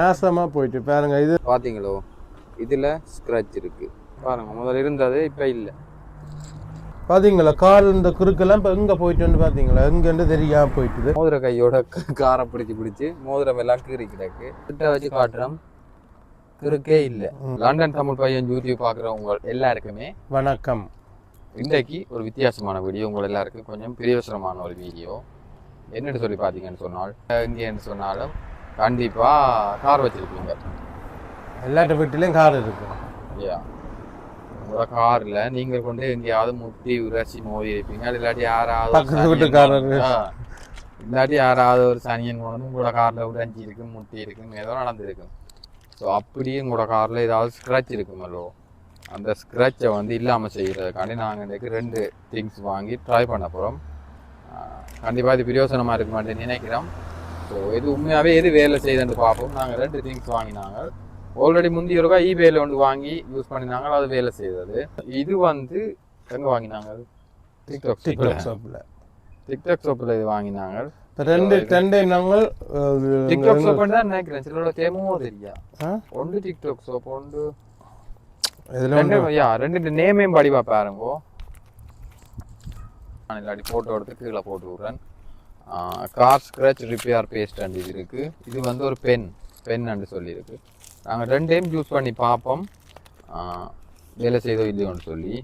நாசமாக போயிட்டு பாருங்க இது பாத்தீங்களோ? இதுல ஸ்க்ராட்ச் இருக்கு. பாருங்க முதல்ல இருந்தது இப்ப இல்ல. பார்த்தீங்களா கால் இந்த குறுக்கெல்லாம் இப்போ எங்கே போயிட்டுன்னு பார்த்தீங்களா எங்கேன்னு தெரியாம போயிட்டுது. மோதிர கையோட காரை பிடிச்சு பிடிச்சு மோதிரம் எல்லாம் கீறி கிடக்கு. கிட்ட வச்சு காட்டுறோம். கிறுக்கே இல்ல. லண்டன் தமிழ் பையன் யூடியூப் பாக்குறவங்க எல்லாருக்குமே வணக்கம். இன்றைக்கு ஒரு வித்தியாசமான வீடியோ உங்கள் எல்லாருக்கும் கொஞ்சம் பிரியோசனமான ஒரு வீடியோ. என்னன்னு சொல்லி பார்த்தீங்கன்னு சொன்னால் எங்கேன்னு சொன்னாலும் கண்டிப்பா கார் வச்சிருப்பீங்க எல்லாட்ட வீட்டிலையும் கார் இருக்கு. ஐயா உங்களோட கார்ல நீங்க கொண்டு எங்கேயாவது முட்டி உரசி மோதி இருப்பீங்க இல்லாட்டி யாராவது பக்கத்து வீட்டுக்காரரு. இல்லாட்டி யாராவது ஒரு சனியன் வந்து உங்களோட கார்ல உடைஞ்சி இருக்கு முட்டி இருக்கு ஏதோ நடந்திருக்கும். ஸோ அப்படியே உங்களோட கார்ல ஏதாவது ஸ்க்ராட்ச் இருக்குமல்லோ அந்த ஸ்க்ராட்சை வந்து இல்லாமல் செய்கிறதுக்காண்டி நாங்கள் இன்றைக்கு ரெண்டு திங்ஸ் வாங்கி ட்ரை பண்ண போகிறோம் கண்டிப்பாக இது பிரயோசனமாக இருக்க மாட்டேன்னு நினைக்கிறோம். ஸோ இது உண்மையாகவே எது வேலை செய்யுதுன்னு பார்ப்போம். நாங்கள் ரெண்டு திங்ஸ் வாங்கினாங்க. ஆல்ரெடி முந்தி ஒருக்கா இபேல ஒன்று வாங்கி யூஸ் பண்ணினாங்க. அது வேலை செய்தது. இது வந்து எங்கே வாங்கினாங்க? டிக்டாக் டிக்டாக் ஷாப்பில் டிக்டாக் ஷாப்பில் இது வாங்கினாங்க. ரெண்டு ரெண்டு நாங்கள் டிக்டாக் ஷாப் தான் நினைக்கிறேன் சிலரோட தேமோ தெரியா? ஒன்று டிக்டாக் ஷாப் ஒன்று இதில் ரெண்டு யா ரெண்டு நேமையும் படிவா பாருங்கோ. நான் இல்லாட்டி ஃபோட்டோ எடுத்து கீழே போட்டு விட்றேன். Car scratch repair paste and இது இருக்கு. இது வந்து ஒரு பென் பென் அண்டு சொல்லியிருக்கு நாங்கள் ரெண்டையும் யூஸ் பண்ணி பார்ப்போம் வேலை செய்தோ இல்லையோன்னு சொல்லி.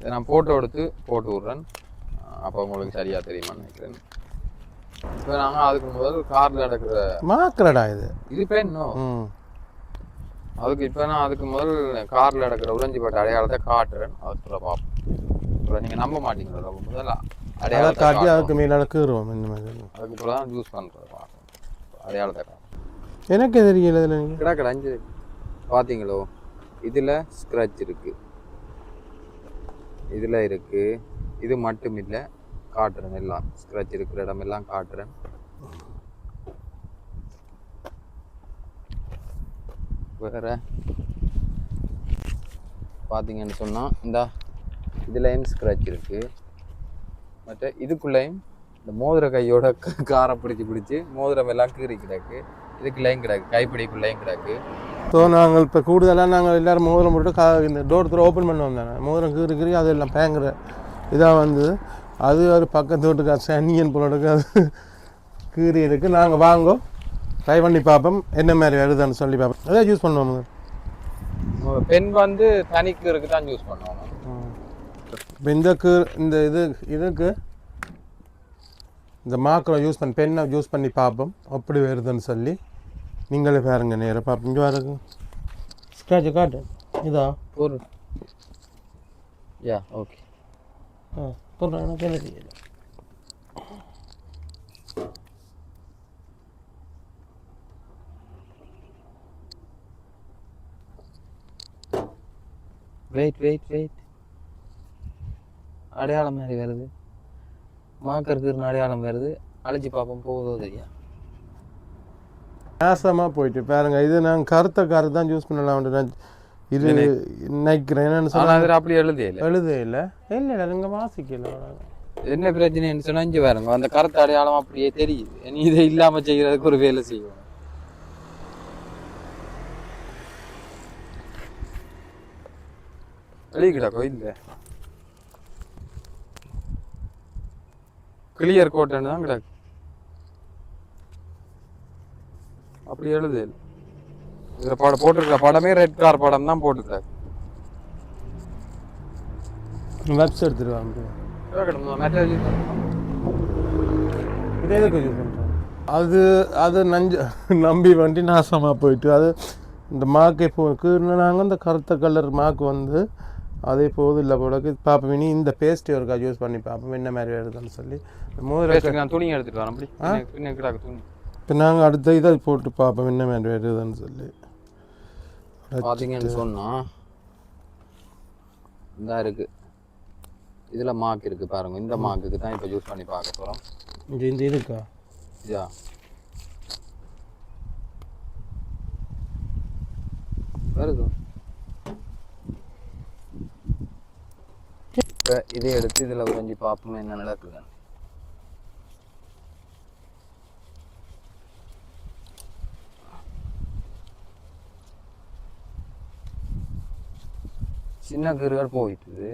இதை நான் ஃபோட்டோ எடுத்து போட்டு விட்றேன். அப்போ உங்களுக்கு சரியாக தெரியுமான்னு நினைக்கிறேன். இப்போ நாங்கள் அதுக்கு முதல் காரில் நடக்கிற மாக்கலடா இது. இது பெண்ணோ அதுக்கு இப்போ நான் அதுக்கு முதல் காரில் நடக்கிற உறைஞ்சிப்பட்ட அடையாளத்தை காட்டுறேன். அதுக்குள்ள பார்ப்போம். அப்புறம் நீங்கள் நம்ப மாட்டீங்களா முதல்ல அதை அடையாளத்தை காட்டி. அதுக்கு மேலே கீறுவோம் இந்த மாதிரி. அதுக்கு தான் யூஸ் பண்ணுறது பார்ப்போம் அடையாளத்தை எனக்கு தெரியல இதில் நீங்கள் கிடக்கிற அஞ்சு பார்த்தீங்களோ இதில் ஸ்க்ராட்ச் இருக்கு. இதில் இருக்கு. இது மட்டும் இல்லை காட்டுறேன் எல்லாம். ஸ்க்ராட்ச் இருக்கிற இடமெல்லாம் காட்டுறேன். வேற? பார்த்தீங்கன்னு சொன்னால் இந்த இதுலேயும் ஸ்க்ராட்ச் இருக்கு. மற்ற இதுக்குள்ளேயும் இந்த மோதிர கையோட காரை பிடிச்சி பிடிச்சி மோதிரம் எல்லாம் கீறி கிடக்கு. இதுக்குள்ளேயும் கிடக்கு கைப்பிடிக்குள்ளேயும் கிடக்கு. ஸோ நாங்கள் இப்போ கூடுதலாக நாங்கள் எல்லாரும் மோதிரம் போட்டு கா இந்த டோர் தூரம் ஓப்பன் பண்ணுவோம் தானே. மோதிரம் கீறி கீறி அது எல்லாம் பேங்குற இதாக வந்து அது ஒரு பக்கத்து வீட்டுக்கு சனியன் போலடுக்கு அது கீறி இருக்குது நாங்கள் வாங்கோம் ட்ரை பண்ணி பார்ப்போம். என்ன மாதிரி வருதுன்னு சொல்லி பார்ப்போம். அதான் யூஸ் பண்ணுவோம். பெண் வந்து தனிக்கீருக்கு தான் யூஸ் பண்ணுவாங்க இப்போ இந்த கீ இந்த இது இதுக்கு இந்த மாக்களை யூஸ் பண்ணி பெண்ணை யூஸ் பண்ணி பார்ப்போம். அப்படி வருதுன்னு சொல்லி. நீங்களே பாருங்க நேராக பார்ப்போம். இங்கே பாருங்க. ஸ்க்ராட்ச் காட்டு. இதா? ஒரு. யா ஓகே ஆ சொல்கிறேன் எனக்கு தெரியல வெயிட் வெயிட் வெயிட் அடையாளம் மாதிரி வருது. மாக்கருக்கு அடையாளம் வருது. அழைச்சி பார்ப்போம் போகுதோ தெரியா நாசமாக போயிட்டு பாருங்க. இது நான் கருத்த கார் தான் யூஸ் பண்ணலாம் நான் இது நினைக்கிறேன். என்னன்னு ஆனால் சொன்னா அதில் அப்படி எழுதே இல்லை. எழுத இல்லை. இல்லை இல்லை நீங்கள் வாசிக்கல. என்ன பிரச்சனைன்னு சொன்னா இங்க பாருங்க. அந்த கருத்து அடையாளம் அப்படியே தெரியுது. நீ இதை இல்லாம செய்யறதுக்கு ஒரு வேலை செய்யும் வெளிக்கிடா கோயில் கிளியர் கோட்டன் தான் கிடக்கு. அப்படி எழுது. இதுல படம் போட்டிருக்கிற படமே ரெட் கார் படம் தான் போட்டுருக்காரு. வெப்ஸ் எடுத்துருவாங்க மெட்டல் இது எதுக்கு யூஸ் பண்ணுறோம் அது அது நஞ்சு நம்பி வண்டி நாசமாக போயிட்டு அது இந்த மாக்கை இப்போ நாங்கள் இந்த கருத்த கலர் மாக்கு வந்து அதே போதும் இல்லை போலக்கு பார்ப்போம் இனி இந்த பேஸ்ட் ஒருக்கா யூஸ் பண்ணி பார்ப்போம் என்ன மாதிரி வருதுன்னு சொல்லி. மோதிர பேசுங்க நான் துணி எடுத்துட்டு வரேன் அப்படி. துணி? இப்போ நாங்கள் அடுத்த இதை போட்டு பார்ப்போம் என்ன மாதிரி வருதுன்னு சொல்லி. பார்த்தீங்கன்னு சொன்னா இந்த இருக்கு. இதுல மார்க் இருக்கு பாருங்க. இந்த மார்க்குக்கு தான் இப்போ யூஸ் பண்ணி பார்க்க போறோம். இந்த இந்த இருக்கா? யா வருது இப்போ இதை எடுத்து இதில் உறைஞ்சி பார்ப்போம் என்ன நடக்குது சின்ன கீறுகள் போயிட்டுது.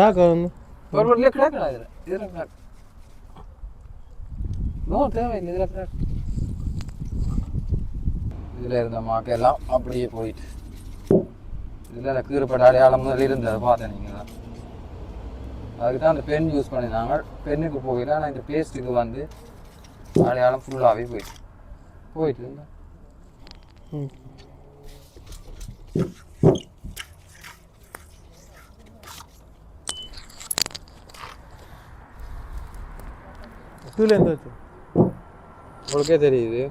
டாக் வந்து. பரவாயில்ல நோ தேவையில்லை இதில் கிராக். இதில் இருந்த மாக்கெல்லாம் அப்படியே போயிட்டு. இதில் கீறுப்பட்ட அடையாளம் முதல்ல இருந்தது பார்த்தேன் நீங்கள்? தான் அதுக்கு தான் அந்த பென் யூஸ் பண்ணியிருந்தாங்க பென்னுக்கு போகல ஆனால் இந்த பேஸ்ட்டுக்கு வந்து அடையாளம் ஃபுல்லாகவே போயிட்டு. போயிட்டு இருந்தா. கீழே உங்களுக்கே தெரியுது.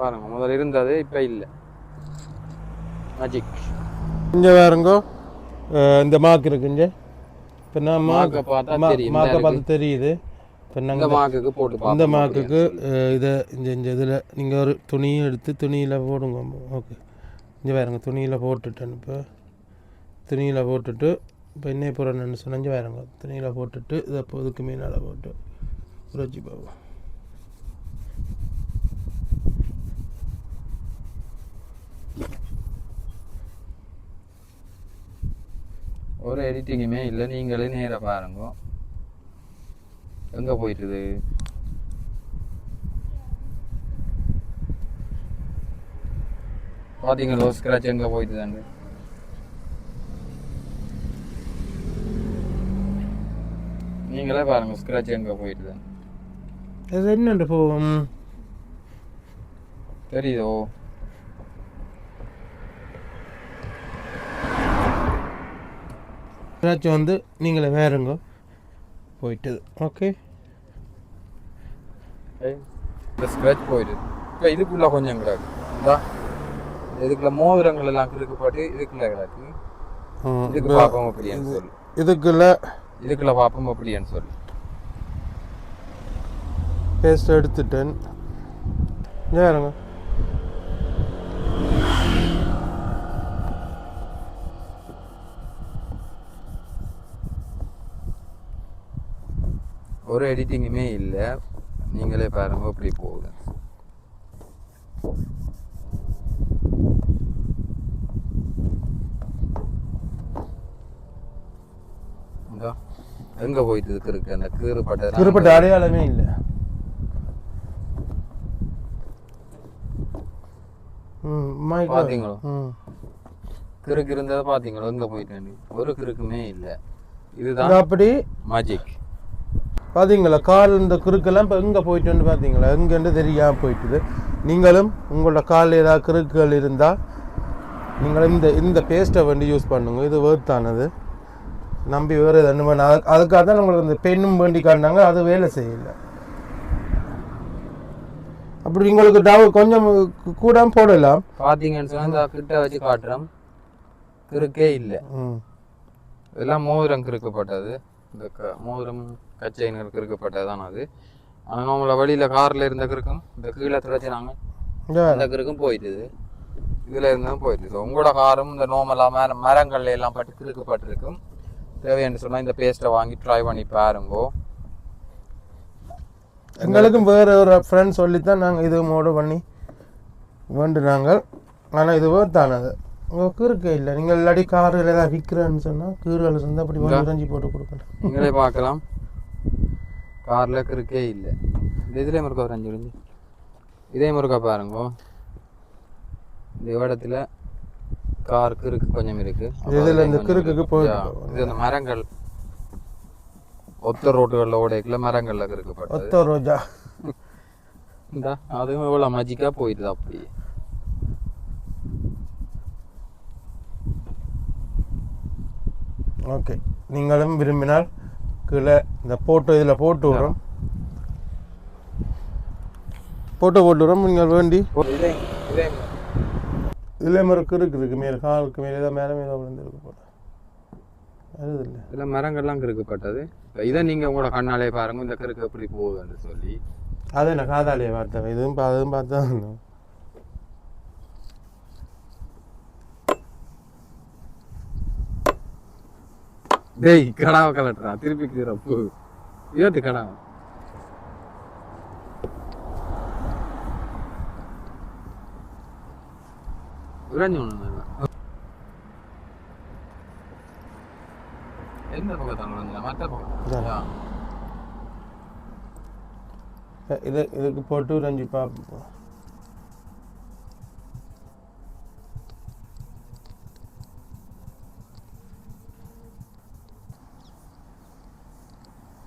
பாருங்க முதல்ல இருந்தது இப்போ இல்லை. மேஜிக் இங்கே வேறுங்கோ இந்த மாக்கு இருக்கு இங்கே. இப்போ நான் மாக்கை பார்த்தா மா- தெரியும். மாக்கை இந்தா பார்த்து தெரியுது. இப்போ இந்த நாங்கள் மாக்குக்கு போட்டு இந்த அஹ், இதை இந்த இந்த இதில் நீங்கள் ஒரு துணியை எடுத்து துணியில் போடுங்க. ஓகே. இங்கே வேறுங்க துணியில் போட்டுட்டேன் இப்போ. துணியில் போட்டுட்டு இப்போ என்ன போகிறேன்னு சொன்ன இங்கே வேறுங்க துணியில் போட்டுட்டு இதை இப்போ இதுக்கு மீனால் போட்டு உரைச்சி பார்ப்போம் ஒரு எடிட்டிங்குமே இல்லை. நீங்களே நேராக பாருங்க. எங்கே போயிட்டுது? பார்த்தீங்களோ ஸ்க்ராட்ச் எங்கே போயிட்டுதாங்க நீங்களே பாருங்க ஸ்க்ராட்ச் எங்கே போயிட்டுதாங்க அது என்னண்டு போவோம்? தெரியுதோ? ஏதாச்சும் வந்து நீங்களே வேறுங்க. போயிட்டது ஓகே? இந்த ஸ்க்ராட்ச் போயிடுது இப்போ இதுக்குள்ள கொஞ்சம் கிடக்கு. இந்தா இதுக்குள்ள மோதிரங்கள் எல்லாம் கிறுக்கப்பட்டு இதுக்குள்ள கிடக்கு. இதுக்கு பார்ப்போம் அப்படியான்னு சொல்லு. இதுக்குள்ள இதுக்குள்ள பார்ப்போம் அப்படியான்னு சொல்லு. பேஸ்ட் எடுத்துட்டேன். இங்கே ஒரு எடிட்டிங்குமே இல்லை. நீங்களே பாருங்க எப்படி போகுது. எங்க போயிட்டு இருக்கு அந்த கீறுபட்ட திருப்பட்ட அடையாளமே இல்லை. பாத்தீங்களோ? கிறுக்கு இருந்ததை பாத்தீங்களா? எங்க போயிட்டு ஒரு கிறுக்குமே இல்லை. இது இதுதான் அப்படி. மேஜிக் பார்த்தீங்களா கால் இந்த குறுக்கெல்லாம் இப்போ எங்கே போயிட்டுன்னு பார்த்தீங்களா எங்கேன்னு தெரியாமல் போயிட்டுது. நீங்களும் உங்களோட காலில் ஏதாவது குறுக்குகள் இருந்தால் நீங்களும் இந்த இந்த பேஸ்ட்டை வந்து யூஸ் பண்ணுங்க. இது வேர்த்தானது நம்பி வேறு எதுவும் பண்ண அதுக்கு அதுக்காக தான் உங்களுக்கு இந்த பெண்ணும் வேண்டி காட்டினாங்க. அது வேலை செய்யலை. அப்படி உங்களுக்கு டவு கொஞ்சம் கூட போடலாம். பாத்தீங்கன்னு சொன்னா இந்த கிட்ட வச்சு காட்டுறோம். கிறுக்கே இல்லை. இதெல்லாம் மோதிரம் கிறுக்கப்பட்டது இந்த க மோதிரம் கச்சைனர் கிறுக்கப்பட்டதுதான் அது. ஆனால் நம்மள வழியில கார்ல இருந்த கிறுக்கும் இந்த கீழே துடைச்சினாங்க. இங்க அந்த கிறுக்கும் போயிட்டுது. இதுல இருந்தும் போயிட்டுது. உங்களோட காரும் இந்த நோமலா மர மரங்கள்ல எல்லாம் பட்டு கிறுக்கப்பட்டிருக்கும் தேவைன்னு சொன்னா இந்த பேஸ்ட்டை வாங்கி ட்ரை பண்ணி பாருங்கோ. எங்களுக்கும் வேறு ஒரு ஃப்ரெண்ட் சொல்லித்தான் நாங்கள் இது மோடு பண்ணி வேண்டுனாங்க. ஆனால் இது வேர்த்தானது உங்கள் கீறுக்கே இல்லை. நீங்கள் இல்லாட்டி காரில் ஏதாவது விற்கிறேன்னு சொன்னால் கீறுகள் இருந்தால் அப்படி இறஞ்சி போட்டு கொடுக்கணும் நீங்களே பார்க்கலாம். கார்ல கிறுக்கே இல்லை. இந்த இதுலேயும் இருக்கா ஒரு அஞ்சு இதே முருக்கா பாருங்கோ. இந்த இடத்துல கார் கிறுக்கு கொஞ்சம் இருக்கு. இதுல இந்த கிறுக்குக்கு இருக்கு. போயிட்டு யா, போகும். இது அந்த மரங்கள். ஒத்த ரோட்டுகளில் ஓடைக்குள்ள மரங்கள்ல கிறுக்கப்பட்டது. ஒத்த ரோஜா. இந்த அதுவும் இவ்வளோ மஜிக்கா போயிடுது அப்படி ஓகே. நீங்களும் விரும்பினால் கீழே இந்த போட்டோ இதில் போட்டு விடுறோம். போட்டோ போட்டு விடுறோம். நீங்கள் வேண்டி. இதே இதே இதில் மாதிரி கிறுக்கு இருக்கு. மேலே காலுக்கு மேலே ஏதோ மேலே மேலே விழுந்துருக்கு போல. இல்லை. இதில் மரங்கள்லாம் கிறுக்கப்பட்டது இதை நீங்க உங்களோட கண்ணாலே பாருங்க. இந்த கிறுக்கு எப்படி போகுதுன்னு சொல்லி. அது என்ன காதாலியை பார்த்தேன் இதுவும் அதுவும் பார்த்தா டேய் கடாவை கலட்டுறா. திருப்பி கீரை பூ. ஏத்து கடாவை உறைஞ்சு எந்த இது இதுக்கு போட்டு உறைஞ்சு பார்ப்போம்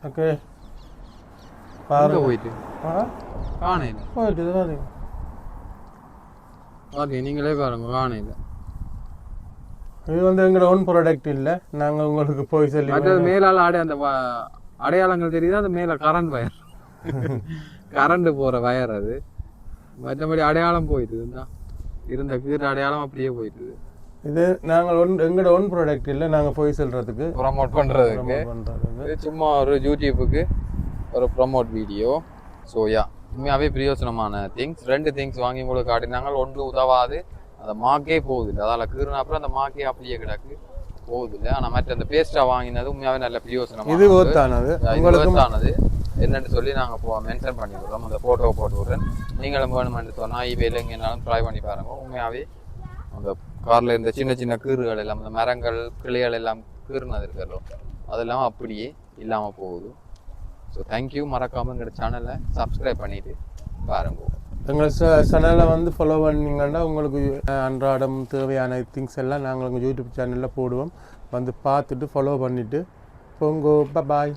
ஓகே பாருங்க. போயிட்டு? காணையில். போயிட்டு ஓகே நீங்களே பாருங்க காணையில். இது வந்து எங்களோட ஓன் ப்ராடக்ட் இல்லை. நாங்கள் உங்களுக்கு போய் சொல்லி மேலால் அடை அந்த அடையாளங்கள் தெரியுது? அந்த மேலே கரண்ட் வயர் கரண்ட் போகிற வயர் அது. மற்றபடி அடையாளம் போயிட்டுது தான் இருந்த கீர் அடையாளம் அப்படியே போயிட்டுது இது நாங்கள் ஒன் எங்களோட ஓன் ப்ராடக்ட் இல்லை நாங்கள் போய் சொல்கிறதுக்கு ப்ரொமோட் பண்ணுறதுக்கு இது சும்மா ஒரு யூடியூப்புக்கு ஒரு ப்ரொமோட் வீடியோ ஸோ யா உண்மையாகவே பிரயோசனமான திங்ஸ் ரெண்டு திங்ஸ் வாங்கி உங்களுக்கு காட்டினாங்க ஒன்று உதவாது. அந்த மாக்கே போகுது அதால் கீறின அப்புறம் அந்த மாக்கே அப்படியே கிடக்கு. போகுது இல்லை ஆனால் மற்ற அந்த பேஸ்ட்டாக வாங்கினது உண்மையாகவே நல்ல பிரயோசனமாக இது ஒர்த்தானது ஆனது என்னன்னு சொல்லி நாங்கள் இப்போ மென்ஷன் பண்ணி விடுறோம் அந்த ஃபோட்டோ போட்டு விடுறேன் நீங்களும் வேணுமென்று சொன்னால் இவையில் எங்கேனாலும் ட்ரை பண்ணி பாருங்க. உண்மையாகவே அந்த காரில் இருந்த சின்ன சின்ன கீறுகள் எல்லாம் அந்த மரங்கள் கிளைகள் எல்லாம் கீறுனது இருக்கிறதோ அதெல்லாம் அப்படியே இல்லாமல் போகுது. ஸோ தேங்க்யூ மறக்காமல் எங்களோட சேனலை சப்ஸ்கிரைப் பண்ணிட்டு பாருங்க. எங்கள் சேனலை வந்து ஃபாலோ பண்ணிங்கன்னா உங்களுக்கு அன்றாடம் தேவையான திங்ஸ் எல்லாம் நாங்கள் உங்கள் யூடியூப் சேனலில் போடுவோம். வந்து பார்த்துட்டு ஃபாலோ பண்ணிவிட்டு போங்கோ. பாய்